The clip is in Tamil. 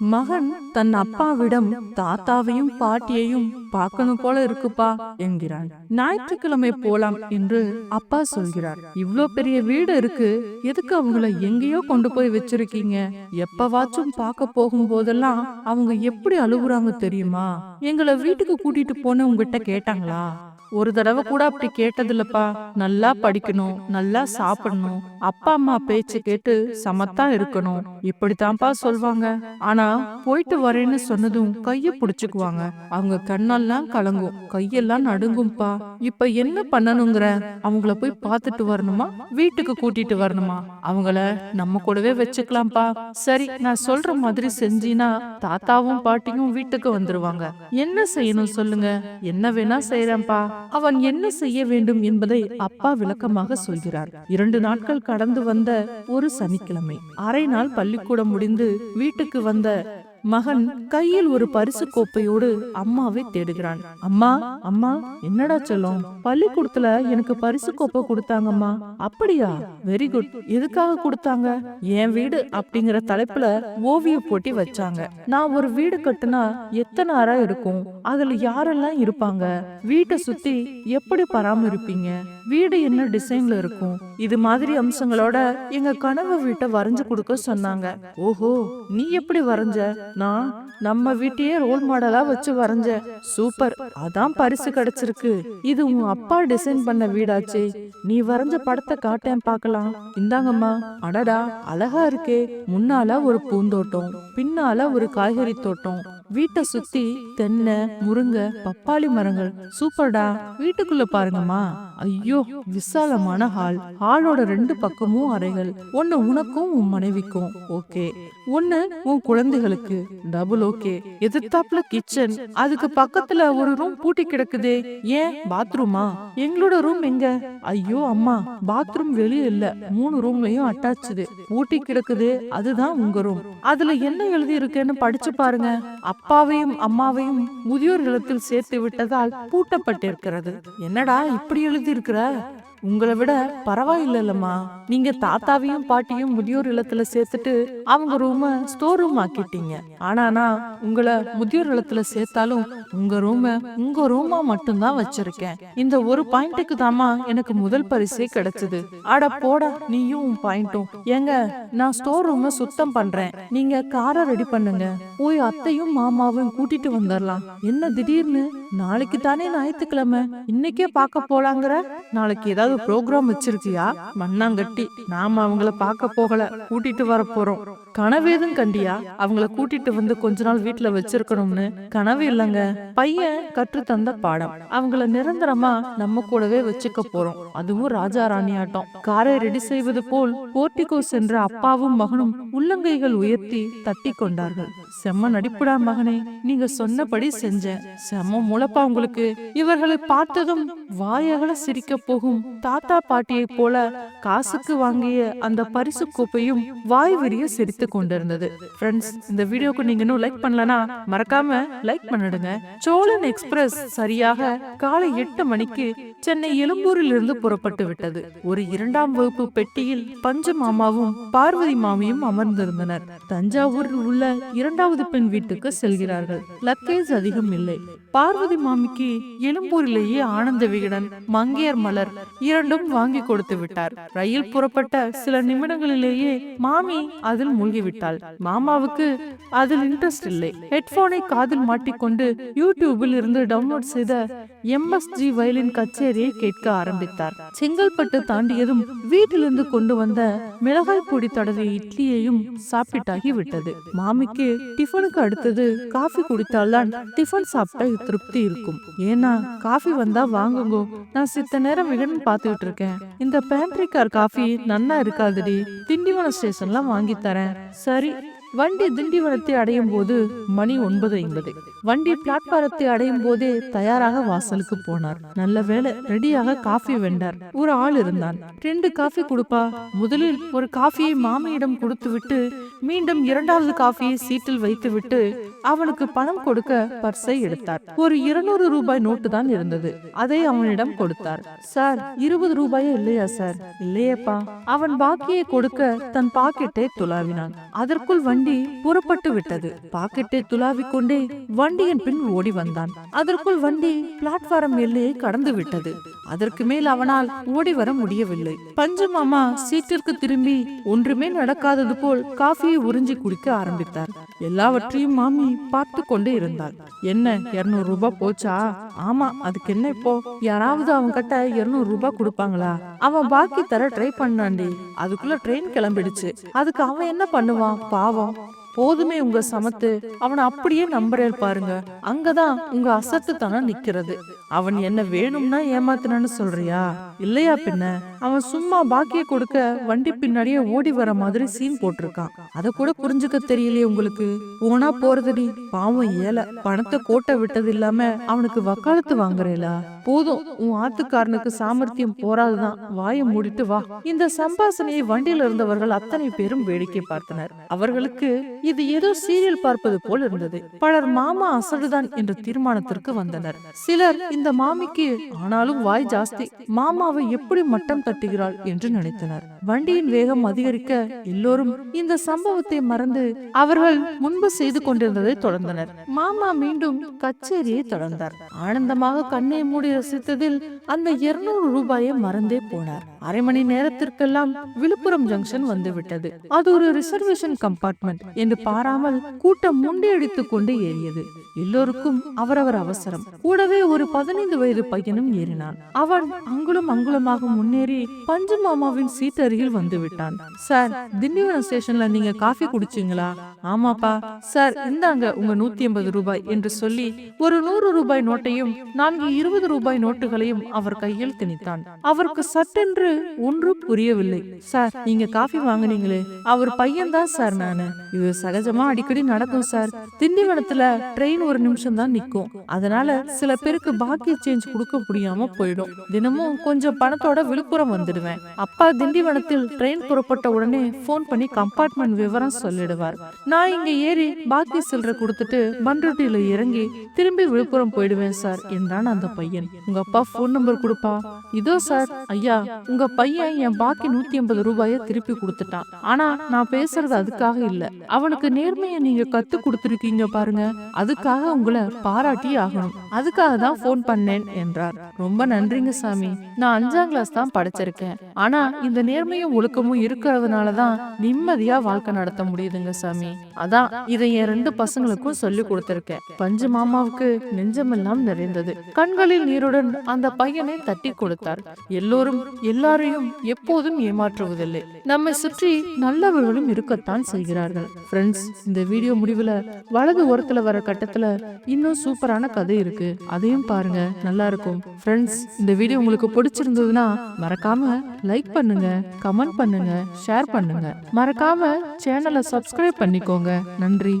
மகன் தன் அப்பாவிடம் தாத்தாவையும் பாட்டியையும் பார்க்கணும் போல இருக்குப்பா என்கிறான். ஞாயிற்றுக்கிழமை போலாம் என்று அப்பா சொல்கிறார். இவ்ளோ பெரிய வீடு இருக்கு. எதுக்கு அவங்கள எங்கேயோ கொண்டு போய் வச்சிருக்கீங்க? எப்பவாச்சும் பார்க்க போகும் போதெல்லாம் அவங்க எப்படி அழுகுறாங்க தெரியுமா? எங்களை வீட்டுக்கு கூட்டிட்டு போன உங்ககிட்ட கேட்டாங்களா? ஒரு தடவை கூட அப்படி கேட்டதில்லப்பா. நல்லா படிக்கணும் நல்லா சாப்பிடணும். அப்பா அம்மா பேச்சு கேட்டு சமத்தா இருக்கணும். இப்படித்தான்ப்பா சொல்வாங்க. ஆனா போயிட்டு வரேன்னு சொன்னதும் கைய புடிச்சுக்குவாங்க. அவங்க கண்ணெல்லாம் கலங்கும். கையெல்லாம் நடுங்கும்பா. இப்ப என்ன பண்ணணுங்கிற? அவங்கள போய் பார்த்துட்டு வரணுமா? வீட்டுக்கு கூட்டிட்டு வரணுமா? அவங்கள நம்ம கூடவே வச்சுக்கலாம்ப்பா. சரி நான் சொல்ற மாதிரி செஞ்சீனா தாத்தாவும் பாட்டியும் வீட்டுக்கு வந்துருவாங்க. என்ன செய்யணும் சொல்லுங்க? என்ன வேணா செய்யறேன்ப்பா. அவன் என்ன செய்ய வேண்டும் என்பதை அப்பா விளக்கமாக சொல்கிறார். இரண்டு நாட்கள் கடந்து வந்த ஒரு சனிக்கிழமை. அரை நாள் பள்ளிக்கூடம் முடிந்து வீட்டுக்கு வந்த மகன் கையில் ஒரு பரிசு கோப்பையோடு அம்மாவை தேடுகிறான். அம்மா அம்மா என்னடா சொல்லும்? பள்ளிக்கூடத்துல எனக்கு பரிசு கோப்பை கொடுத்தாங்கம்மா. அப்படியா? வெரி குட் எதுக்காக கொடுத்தாங்க? என் வீடு அப்படிங்கிற தலைப்புல ஓவிய போட்டி வச்சாங்க. நான் ஒரு வீடு கட்டுனா எத்தனை அறை இருக்கும்? அதுல யாரெல்லாம் இருப்பாங்க? வீட்டை சுத்தி எப்படி பராமரிப்பீங்க? வீடு என்ன டிசைன்ல இருக்கும்? இது மாதிரி அம்சங்களோட எங்க கனவு வீட்டை வரைஞ்சு கொடுக்க சொன்னாங்க. ஓஹோ நீ எப்படி வரைஞ்ச? நான் நம்ம வீட்டையே ரோல் மாடலா வச்சு வரைஞ்சேன் சூப்பர். அதான் பரிசு கிடைச்சிருக்கு. இது உன் அப்பா டிசைன் பண்ண வீடாச்சே. நீ வரைஞ்ச படத்தை காட்டேன் பார்க்கலாம். இந்தாங்கம்மா. அடடா அழகா இருக்கே. முன்னால ஒரு பூந்தோட்டம் பின்னால ஒரு காய்கறி தோட்டம். வீட்டை சுத்தி தென்னை முருங்கை பப்பாளி மரங்கள். சூப்பர்டா. வீட்டுக்குள்ள பாருங்கம்மா. ஐயோ விசாலமான ஹால். ஹாலோட ரெண்டு பக்கமும் அறைகள். ஒன்னு உனக்கும் உன் மனைவிக்கும். ஓகே. ஒன்னு உன் குழந்தைகளுக்கு. Double okay. எதிர்த்தாப்புல கிச்சன். அதுக்கு பக்கத்துல ஒரு ரூம் பூட்டி கிடக்குதே. ஏன்? பாத்ரூமா? எங்களோட ரூம் எங்க? ஐயோ அம்மா. பாத்ரூம் வெளியே இல்ல. மூணு ரூம்லயும் அட்டாச்சுது பூட்டி கிடக்குது. அதுதான் உங்க ரூம். அதுல என்ன எழுதி இருக்குன்னு படிச்சு பாருங்க. அப்பாவையும் அம்மாவையும் முதியோர் இல்லத்தில் சேர்த்து விட்டதால் பூட்டப்பட்டிருக்கிறது. என்னடா இப்படி எழுதி இருக்கிற உங்களை விட பரவாயில்லம்மா நீங்க தாத்தாவையும் பாட்டியும் முதியோர் இல்லத்துல சேர்த்துட்டு அவங்க ரூம ஸ்டோர் ரூம் ஆக்கிட்டீங்க. ஆனா உங்களை முதியோர் இல்லத்துல சேர்த்தாலும் உங்க ரூம உங்க ரூமா மட்டும்தான் வச்சிருக்கேன். இந்த ஒரு பாயிண்ட்டுக்கு தாமா எனக்கு முதல் பரிசே கிடைச்சது. அட போட நீயும் உன் பாயிண்ட்டும் ஏங்க நான் ஸ்டோர் ரூம சுத்தம் பண்றேன். நீங்க காரை ரெடி பண்ணுங்க. போய் அத்தையும் மாமாவும் கூட்டிட்டு வந்துடலாம் என்ன திடீர்னு? நாளைக்கு தானே ஞாயிற்றுக்கிழமை. இன்னைக்கே பார்க்க போலாங்கிற? நாளைக்கு ஏதாவது ப்ரோக்ராம் வச்சிருக்கியா? மண்ணாங்கட்டி. நாம அவங்கள பார்க்க போகல. கூட்டிட்டு வர போறோம். கனவேதும் கண்டியா? அவங்கள கூட்டிட்டு வந்து கொஞ்ச நாள் வீட்டுல வச்சிருக்கணும்னு. கனவு இல்லைங்க. பையன் கற்று தந்த பாடம். அவங்கள நிரந்தரமா நம்ம கூடவே வச்சுக்க போறோம். அதுவும் ராஜா ராணி ஆட்டம். காரை ரெடி செய்வது போல் போர்ட்டிகோ சென்ற அப்பாவும் மகனும் உள்ளங்கைகள் உயர்த்தி தட்டி கொண்டார்கள். செம்ம நடிப்புடா மகனே. நீங்க சொன்னபடி செஞ்சேன். செம்ம முளப்பா உங்களுக்கு. இவர்களை பார்த்ததும் வாயகல சிரிக்க போகும் தாத்தா பாட்டியைப் போல காசுக்கு வாங்கிய அந்த பரிசு கோப்பையும் வாய் விரிய சிரித்து கொண்டிருந்தது. ஃப்ரெண்ட்ஸ் இந்த வீடியோக்கு நீங்க இன்னும் லைக் பண்ணலனா மறக்காம லைக் பண்ணிடுங்க. சோழன் எக்ஸ்பிரஸ் சரியாக காலை எட்டு மணிக்கு சென்னை எழும்பூரில் இருந்து புறப்பட்டு விட்டது. ஒரு இரண்டாம் வகுப்பு பெட்டியில் பஞ்ச மாமாவும் பார்வதி மாமியும் அமர்ந்திருந்தனர். தஞ்சாவூரில் உள்ள இரண்டாவது பெண் வீட்டுக்கு செல்கிறார்கள். லக்கேஜ் அதிகம் இல்லை. பார்வதி மாமிக்கு எழும்பூரிலேயே ஆனந்த விகடன் மங்கையர் மலர் இரண்டும் வாங்கி கொடுத்து விட்டார். ரயில் புறப்பட்ட சில நிமிடங்களிலேயே மாமி அதில் மூழ்கிவிட்டாள். மாமாவுக்கு அதில் இன்ட்ரெஸ்ட் இல்லை. ஹெட்போனை காதில் மாட்டிக்கொண்டு யூடியூபில் இருந்து டவுன்லோட் செய்த எம்எஸ்ஜி வயலின் கச்சேரியை கேட்க ஆரம்பித்தார். செங்கல்பட்டு தாண்டியதும் வீட்டிலிருந்து கொண்டு வந்த மிளகாய் பொடி தடவிய இட்லியையும் சாப்பிட்டாகி விட்டது. மாமிக்கு டிஃபனுக்கு அடுத்தது காஃபி குடித்தால்தான் டிஃபன் சாப்பிட்ட திருப்தி இருக்கும். ஏன்னா காஃபி வந்தா வாங்குங்கோ. நான் சித்த நேரம் விகடன் பார்த்துக்கிட்டு இருக்கேன் இந்த பேண்ட்ரி கார் காஃபி நன்னா இருக்காதுடி. திண்டிவனம் ஸ்டேஷன்ல வாங்கி தரேன். சரி வண்டி திண்டிவனத்தை அடையும் போது மணி ஒன்பது ஐம்பது. வண்டி பிளாட்பாரத்தை அடையும் போதே தயாராக வாசலுக்கு போனார். நல்ல வேலை ரெடியாக காஃபி வெண்டார் ஒரு ஆள் இருந்தான். ரெண்டு காஃபி கொடுப்பா. முதலில் ஒரு காஃபியை மாமியிடம் கொடுத்து விட்டு மீண்டும் இரண்டாவது காஃபியை சீட்டில் வைத்து விட்டு அவனுக்கு பணம் கொடுக்க பர்ஸை எடுத்தார். ஒரு இருநூறு ரூபாய் நோட்டு தான் இருந்தது. அதை அவனிடம் கொடுத்தார். சார் இருபது ரூபாயே இல்லையா சார்? இல்லையேப்பா. அவன் பாக்கியை கொடுக்க தன் பாக்கெட்டை துளாவினான். அதற்குள் வண்டி புறப்பட்டு விட்டது. பாக்கெட்டை துளாவிக் கொண்டே வண்டியின் பின் ஓடி வந்தான். அதற்குள் வண்டி பிளாட்பாரம் எல்லையை கடந்து விட்டது. அதற்கு மேல் அவனால் ஓடி வர முடியவில்லை. பஞ்சு மாமா சீட்டிற்கு திரும்பி ஒன்றுமே நடக்காதது போல் காஃபியை உறிஞ்சி குடிக்க ஆரம்பித்தார். எல்லாவற்றையும் மாமி பார்த்து கொண்டே இருந்தாள் என்ன இருநூறு ரூபாய் போச்சா? ஆமா அதுக்கு என்ன இப்போ? யாராவது அவன் கிட்ட இருநூறு ரூபாய் கொடுப்பாங்களா? அவன் பாக்கி தர ட்ரை பண்ணாண்டி அதுக்குள்ள ட்ரெயின் கிளம்பிடுச்சு. அதுக்கு அவன் என்ன பண்ணுவான்? பாவம். போதுமே உங்க சமத்து. அவனை அப்படியே நம்புறேன் பாருங்க. அங்கதான் உங்க அசட்டுத்தனம் நிக்கிறது. அவன் என்ன வேணும்னா ஏமாத்தினான்னு சொல்றியா? இல்லையா பின்ன? அவன் சும்மா பாக்கிய கொடுக்க வண்டி பின்னாடியே ஓடி வர மாதிரி சீன் போட்டிருக்கான். அத கூட புரிஞ்சுக்க தெரியலையே உங்களுக்கு? போனா போறதுடி. பாவம் ஏல. பணத்தை கோட்டை விட்டது இல்லாம அவனுக்கு வக்காலத்து வாங்குறேலா. போதும். உன் ஆத்துக்காரனுக்கு சாமர்த்தியம் போராதுதான் வாயை மூடிட்டு வா. இந்த சம்பாசனையை வண்டியில் இருந்தவர்கள் அத்தனை பேரும் வேடிக்கை பார்த்தனர். அவர்களுக்கு இது ஏதோ சீரியல் பார்ப்பது போல் இருந்தது. பலர் மாமா அசடுதான் என்ற தீர்மானத்திற்கு வந்தனர். சிலர் இந்த மாமிக்கு ஆனாலும் வாய் ஜாஸ்தி. அம்மாவை எப்படி மட்டம் தட்டுகிறாள் என்று நினைத்தனர். வண்டியின் வேகம் அதிகரிக்க எல்லோரும் இந்த சம்பவத்தை மறந்து அவர்கள் முன்பு செய்து கொண்டிருந்ததை தொடர்ந்தனர். மாமா மீண்டும் கச்சேரியை தொடர்ந்தார். ஆனந்தமாக கண்ணை மூடி ரசித்ததில் அந்த இருநூறு ரூபாயை மறந்தே போனார். அரை மணி நேரத்திற்கெல்லாம் விழுப்புரம் ஜங்ஷன் வந்துவிட்டது. அது ஒரு ரிசர்வேஷன் கம்பார்ட்மெண்ட் என்று பாராமல் கூட்டம் முண்டியடித்துக் கொண்டு ஏறியது. எல்லோருக்கும் அவரவர் அவசரம். கூடவே ஒரு பதினைந்து வயது பையனும் ஏறினான். அவன் அங்குலம் அங்குலமாக முன்னேறி பஞ்சு மாமாவின் சீட் அருகில் வந்து விட்டான் சார் திண்டிவனம் ஸ்டேஷன்ல நீங்க காஃபி குடிச்சீங்களா? ஆமாப்பா. சார் இந்தாங்க உங்க நூத்தி ஐம்பது ரூபாய் என்று சொல்லி ஒரு நூறு ரூபாய் நோட்டையும் நான்கு இருபது ரூபாய் நோட்டுகளையும் அவர் கையில் திணித்தான். அவருக்கு சட்டென்று ஒன்றும் புரியவில்லை. சார் நீங்க காஃபி வாங்குனீங்களே. அவர் பையன்தான் சார் நானு. இது சகஜமா அடிக்கடி நடக்கும் சார். திண்டிவனத்துல ட்ரெயின் ஒரு நிமிஷம் தான் நிக்கும் அதனால சில பேருக்கு பாக்கி சேஞ்ச் கொடுக்க முடியாம போயிடும். தினமும் கொஞ்சம் பணத்தோட விழுப்புரம் வந்துடுவேன். அப்பா திண்டிவனத்தில் ட்ரெயின் புறப்பட்ட உடனே போன் பண்ணி கம்பார்ட்மெண்ட் விவரம் சொல்லிடுவார். நான் இங்க ஏறி பாக்கி சில்லற கொடுத்துட்டு பண்ருட்டியில இறங்கி திரும்பி விழுப்புரம் போயிடுவேன் சார். என்றான் அந்த பையன். உங்க அப்பா போன் நம்பர் கொடுப்பா இதோ சார். ஐயா உங்க பையன் என் பாக்கி நூத்தி ஐம்பது ரூபாய திருப்பி கொடுத்துட்டான். ஆனா நான் பேசுறது அதுக்காக இல்ல. அவனுக்கு நேர்மையை நீங்க கத்து கொடுத்துருக்கீங்க பாருங்க. அதுக்காக உங்களை பாராட்டி ஆகணும். அதுக்காக தான் ஃபோன் பண்ணேன் என்றார். ரொம்ப நன்றிங்க சாமி. நான் அஞ்சாம் கிளாஸ் தான் படிச்சிருக்கேன். ஆனா இந்த நேர்மையும் ஒழுக்கமும் இருக்கிறதுனால தான் நிம்மதியா வாழ்க்கை நடத்த முடியுதுங்க சாமி. அதான் இதை என் ரெண்டு பசங்களுக்கும் சொல்லி கொடுத்திருக்கேன். பஞ்சு மாமாவுக்கு நெஞ்சமெல்லாம் நிறைந்தது. கண்களில் நீருடன் அந்த பையனை தட்டி கொடுத்தார். எல்லோரும் எல்லாரையும் எப்போதும் ஏமாற்றுவதில்லை. நம்மை சுற்றி நல்லவர்களும் இருக்கத்தான் செய்கிறார்கள். ஃப்ரெண்ட்ஸ் இந்த வீடியோ முடிவுல வலது ஓரத்துல வர கட்டத்துல இன்னும் சூப்பரான கதை இருக்கு. அதையும் பாருங்க நல்லா இருக்கும் ஃப்ரெண்ட்ஸ் இந்த வீடியோ உங்களுக்கு பிடிச்சிருந்ததுன்னா மறக்காம லைக் பண்ணுங்க கமெண்ட் பண்ணுங்க ஷேர் பண்ணுங்க. மறக்காம சேனலை சப்ஸ்கிரைப் பண்ணிக்கோங்க. நன்றி.